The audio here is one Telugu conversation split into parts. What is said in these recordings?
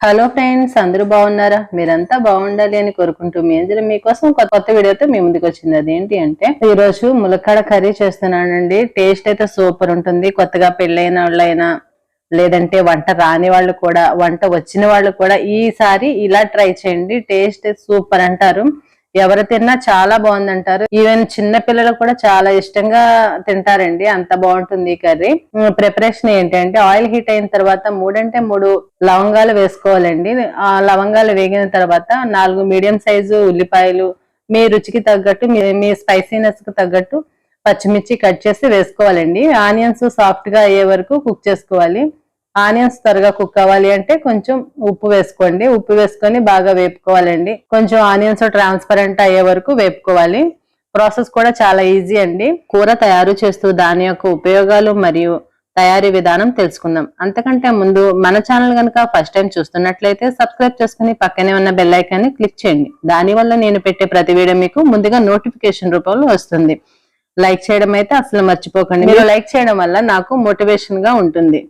హలో ఫ్రెండ్స్ అందరూ బాగున్నారా? మీరంతా బాగుండాలి అని కోరుకుంటూ మీ అందరూ మీకోసం కొత్త కొత్త వీడియోతో మీ ముందుకు వచ్చింది. అదేంటి అంటే ఈ రోజు ములక్కాడ కర్రీ చేస్తున్నానండి. టేస్ట్ అయితే సూపర్ ఉంటుంది. కొత్తగా పెళ్ళైన వాళ్ళైనా లేదంటే వంట రాని వాళ్ళు కూడా వంట వచ్చిన వాళ్ళు కూడా ఈసారి ఇలా ట్రై చేయండి. టేస్ట్ సూపర్ అంటారు. ఎవరు తిన్నా చాలా బాగుందంటారు. ఈవెన్ చిన్న పిల్లలు కూడా చాలా ఇష్టంగా తింటారండి. అంత బాగుంటుంది ఈ కర్రీ. ప్రిపరేషన్ ఏంటంటే ఆయిల్ హీట్ అయిన తర్వాత మూడంటే మూడు లవంగాలు వేసుకోవాలండి. ఆ లవంగాలు వేగిన తర్వాత నాలుగు మీడియం సైజు ఉల్లిపాయలు మీ రుచికి తగ్గట్టు మీ మీ స్పైసీనెస్కి తగ్గట్టు పచ్చిమిర్చి కట్ చేసి వేసుకోవాలండి. ఆనియన్స్ సాఫ్ట్గా అయ్యే వరకు కుక్ చేసుకోవాలి. ఆనియన్స్ త్వరగా కుక్ అవ్వాలి అంటే కొంచెం ఉప్పు వేసుకోండి. ఉప్పు వేసుకొని బాగా వేపుకోవాలండి. కొంచెం ఆనియన్స్ ట్రాన్స్పరెంట్ అయ్యే వరకు వేపుకోవాలి. ప్రాసెస్ కూడా చాలా ఈజీ అండి. కూర తయారు చేస్తూ దాని యొక్క ఉపయోగాలు మరియు తయారీ విధానం తెలుసుకుందాం. అంతకంటే ముందు మన ఛానల్ కనుక ఫస్ట్ టైం చూస్తున్నట్లయితే సబ్స్క్రైబ్ చేసుకుని పక్కనే ఉన్న బెల్ ఐకాన్ని క్లిక్ చేయండి. దానివల్ల నేను పెట్టే ప్రతి వీడియో మీకు ముందుగా నోటిఫికేషన్ రూపంలో వస్తుంది. లైక్ చేయడం అయితే అసలు మర్చిపోకండి. మీరు లైక్ చేయడం వల్ల నాకు మోటివేషన్గా ఉంటుంది.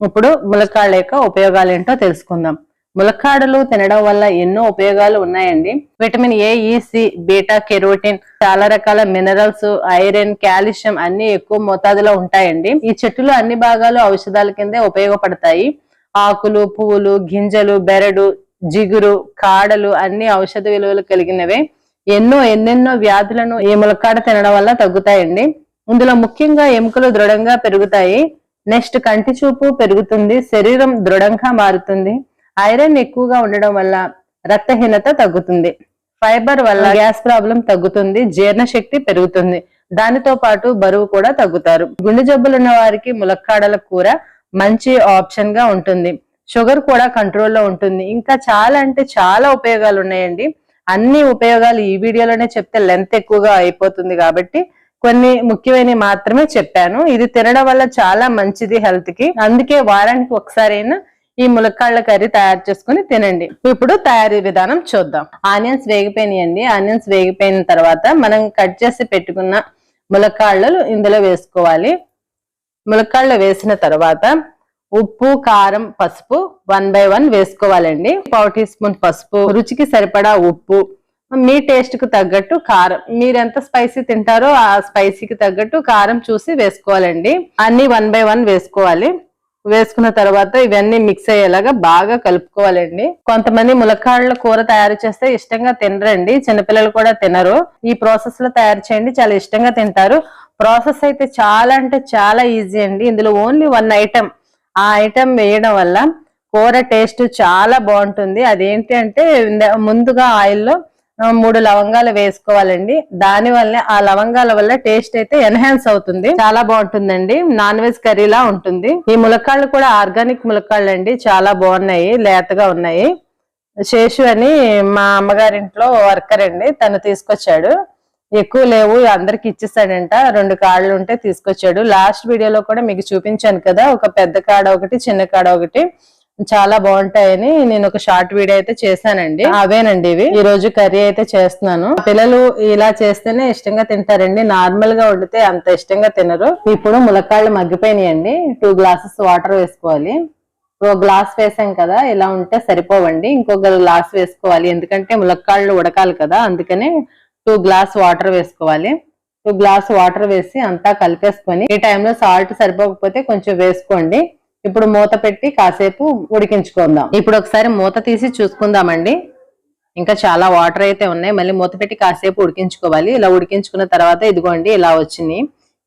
ఇప్పుడు ములక్కాడల యొక్క ఉపయోగాలు ఏంటో తెలుసుకుందాం. ములక్కాడలు తినడం వల్ల ఎన్నో ఉపయోగాలు ఉన్నాయండి. Vitamin A E C beta carotene చాలా రకాల మినరల్స్ ఐరన్ కాల్షియం అన్ని ఎక్కువ మోతాదులో ఉంటాయండి. ఈ చెట్టులో అన్ని భాగాలు ఔషధాల కిందే ఉపయోగపడతాయి. ఆకులు పువ్వులు గింజలు బెరడు జిగురు కాడలు అన్ని ఔషధ విలువలు కలిగినవే. ఎన్నో ఎన్నెన్నో వ్యాధులను ఈ ములక్కాడ తినడం వల్ల తగ్గుతాయండి. ఇందులో ముఖ్యంగా ఎముకలు దృఢంగా పెరుగుతాయి. నెక్స్ట్ కంటి చూపు పెరుగుతుంది శరీరం దృఢంగా మారుతుంది. ఐరన్ ఎక్కువగా ఉండడం వల్ల రక్తహీనత తగ్గుతుంది. ఫైబర్ వల్ల గ్యాస్ ప్రాబ్లం తగ్గుతుంది జీర్ణశక్తి పెరుగుతుంది. దానితో పాటు బరువు కూడా తగ్గుతారు. గుండె జబ్బులు ఉన్న వారికి ములక్కాడల కూర మంచి ఆప్షన్గా ఉంటుంది. షుగర్ కూడా కంట్రోల్లో ఉంటుంది. ఇంకా చాలా అంటే చాలా ఉపయోగాలు ఉన్నాయండి. అన్ని ఉపయోగాలు ఈ వీడియోలోనే చెప్తే లెంత్ ఎక్కువగా అయిపోతుంది కాబట్టి కొన్ని ముఖ్యమైనవి మాత్రమే చెప్పాను. ఇది తినడం వల్ల చాలా మంచిది హెల్త్కి. అందుకే వారానికి ఒకసారైనా ఈ ములక్కాళ్ళ కర్రీ తయారు చేసుకుని తినండి. ఇప్పుడు తయారీ విధానం చూద్దాం. ఆనియన్స్ వేగిపోయినాయండి. ఆనియన్స్ వేగిపోయిన తర్వాత మనం కట్ చేసి పెట్టుకున్న ములక్కాళ్ళు ఇందులో వేసుకోవాలి. ములక్కాళ్ళు వేసిన తర్వాత ఉప్పు కారం పసుపు వన్ బై వన్ వేసుకోవాలండి. పావు టీ స్పూన్ పసుపు. రుచికి సరిపడా ఉప్పు మీ టేస్ట్కు తగ్గట్టు కారం. మీరు ఎంత స్పైసీ తింటారో ఆ స్పైసీకి తగ్గట్టు కారం చూసి వేసుకోవాలండి. అన్ని వన్ బై వన్ వేసుకోవాలి. వేసుకున్న తర్వాత ఇవన్నీ మిక్స్ అయ్యేలాగా బాగా కలుపుకోవాలండి. కొంతమంది ములక్కాళ్ళ కూర తయారు చేస్తే ఇష్టంగా తినరండి. చిన్నపిల్లలు కూడా తినరు. ఈ ప్రాసెస్లో తయారు చేయండి. చాలా ఇష్టంగా తింటారు. ప్రాసెస్ అయితే చాలా అంటే చాలా ఈజీ అండి. ఇందులో ఓన్లీ వన్ ఐటమ్ ఆ ఐటమ్ వేయడం వల్ల కూర టేస్ట్ చాలా బాగుంటుంది. అదేంటి అంటే ముందుగా ఆయిల్లో మూడు లవంగాలు వేసుకోవాలండి. దాని వల్ల ఆ లవంగాల వల్ల టేస్ట్ అయితే ఎన్హాన్స్ అవుతుంది. చాలా బాగుంటుందండి. నాన్ వెజ్ కర్రీలా ఉంటుంది. ఈ ములక్కాళ్ళు కూడా ఆర్గానిక్ ములక్కాళ్ళు అండి చాలా బాగున్నాయి. లేతగా ఉన్నాయి. శేషు అని మా అమ్మగారింట్లో వర్కర్ అండి. తను తీసుకొచ్చాడు. ఎక్కువ లేవు. అందరికి ఇచ్చేసాడంట రెండు కాళ్ళు ఉంటే తీసుకొచ్చాడు. లాస్ట్ వీడియోలో కూడా మీకు చూపించాను కదా. ఒక పెద్ద కాడ ఒకటి చిన్న కాడ ఒకటి. చాలా బాగుంటాయని నేను ఒక షార్ట్ వీడియో అయితే చేశానండి. అవేనండి ఇవి. ఈ రోజు కర్రీ అయితే చేస్తున్నాను. పిల్లలు ఇలా చేస్తేనే ఇష్టంగా తింటారండి. నార్మల్గా వండితే అంత ఇష్టంగా తినరు. ఇప్పుడు ములక్కాళ్ళు మగ్గిపోయినాయండి. టూ గ్లాసెస్ వాటర్ వేసుకోవాలి. ఒక గ్లాస్ వేసాం కదా ఇలా ఉంటే సరిపోవండి. ఇంకొక గ్లాస్ వేసుకోవాలి. ఎందుకంటే ములక్కాళ్ళు ఉడకాలి కదా అందుకనే టూ గ్లాస్ వాటర్ వేసుకోవాలి. టూ గ్లాస్ వాటర్ వేసి అంతా కలిపేసుకొని ఈ టైంలో సాల్ట్ సరిపోకపోతే కొంచెం వేసుకోండి. ఇప్పుడు మూత పెట్టి కాసేపు ఉడికించుకుందాం. ఇప్పుడు ఒకసారి మూత తీసి చూసుకుందామండి. ఇంకా చాలా వాటర్ అయితే ఉన్నాయి. మళ్ళీ మూత పెట్టి కాసేపు ఉడికించుకోవాలి. ఇలా ఉడికించుకున్న తర్వాత ఇదిగోండి ఇలా వచ్చింది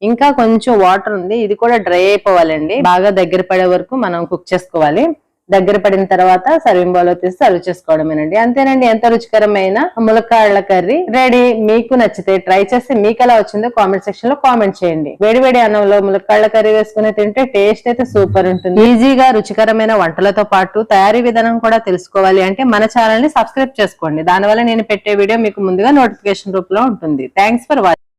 ఇంకా కొంచెం వాటర్ ఉంది. ఇది కూడా డ్రై అయిపోవాలండి. బాగా దగ్గర పడే వరకు మనం కుక్ చేసుకోవాలి. దగ్గర పడిన తర్వాత సర్వింగ్ బౌల్ తీసి సర్వ్ చేసుకోవడమేనండి. అంతేనండి ఎంత రుచికరమైన ములక్కాడల కర్రీ. రెడీ మీకు నచ్చితే ట్రై చేసి మీకు ఎలా వచ్చిందో కామెంట్ సెక్షన్లో కామెంట్ చేయండి. వేడివేడి అన్నంలో ములక్కాడల కర్రీ వేసుకుని తింటే టేస్ట్ అయితే సూపర్ ఉంటుంది. ఈజీగా రుచికరమైన వంటలతో పాటు తయారీ విధానం కూడా తెలుసుకోవాలి అంటే మన ఛానల్ని సబ్స్క్రైబ్ చేసుకోండి. దానివల్ల నేను పెట్టే వీడియో మీకు ముందుగా నోటిఫికేషన్ రూపంలో ఉంటుంది. Thanks for watching